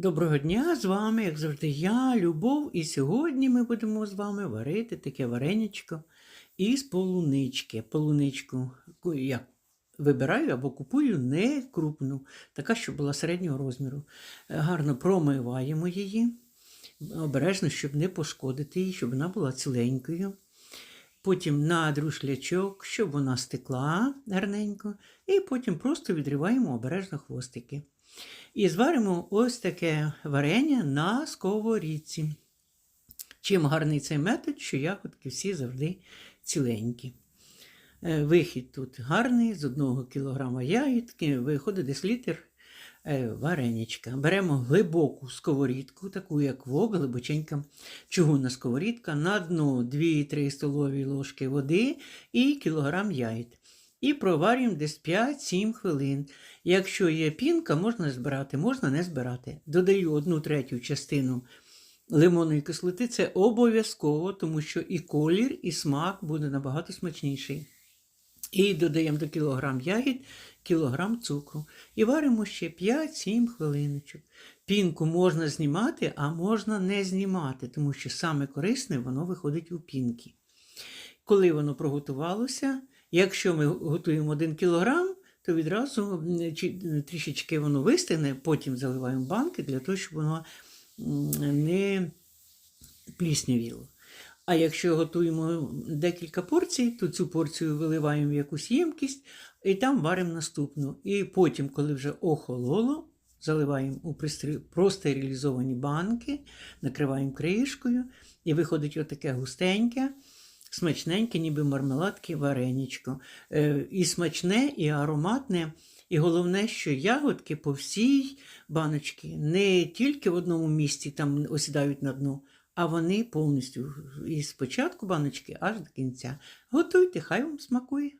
Доброго дня, з вами, як завжди, я, Любов, і сьогодні ми будемо з вами варити таке вареничко із полунички. Полуничку я вибираю або купую не крупну, така, що була середнього розміру. Е, Гарно промиваємо її, обережно, щоб не пошкодити її, щоб вона була ціленькою. Потім на друшлячок, щоб вона стекла гарненько, і потім просто відриваємо обережно хвостики. І зваримо ось таке варення на сковорідці. Чим гарний цей метод, що ягодки всі завжди ціленькі. Е, Вихід тут гарний, з 1 кг ягідки виходить десь літр вареничка. Беремо глибоку сковорідку, таку як вок, глибоченька чугунна сковорідка, на дно 2-3 столові ложки води і кілограм яїд. І проварюємо десь 5-7 хвилин. Якщо є пінка, можна збирати, можна не збирати. Додаю одну третю частину лимонної кислоти. Це обов'язково, тому що і колір, і смак буде набагато смачніший. І додаємо до кілограм ягід кілограм цукру. І варимо ще 5-7 хвилиночок. Пінку можна знімати, а можна не знімати, тому що саме корисне воно виходить у пінки. Коли воно проготувалося, якщо ми готуємо 1 кілограм, то відразу трішечки воно вистигне, потім заливаємо банки для того, щоб воно не пліснявіло. А якщо готуємо декілька порцій, то цю порцію виливаємо в якусь ємкість і там варимо наступну. І потім, коли вже охололо, заливаємо у простерилізовані банки, накриваємо кришкою, і виходить отаке густеньке, смачненьке, ніби мармеладки, вареничко. Е, І смачне, і ароматне. І головне, що ягодки по всій баночці не тільки в одному місці там осідають на дно, а вони повністю із початку баночки аж до кінця. Готуйте, хай вам смакує.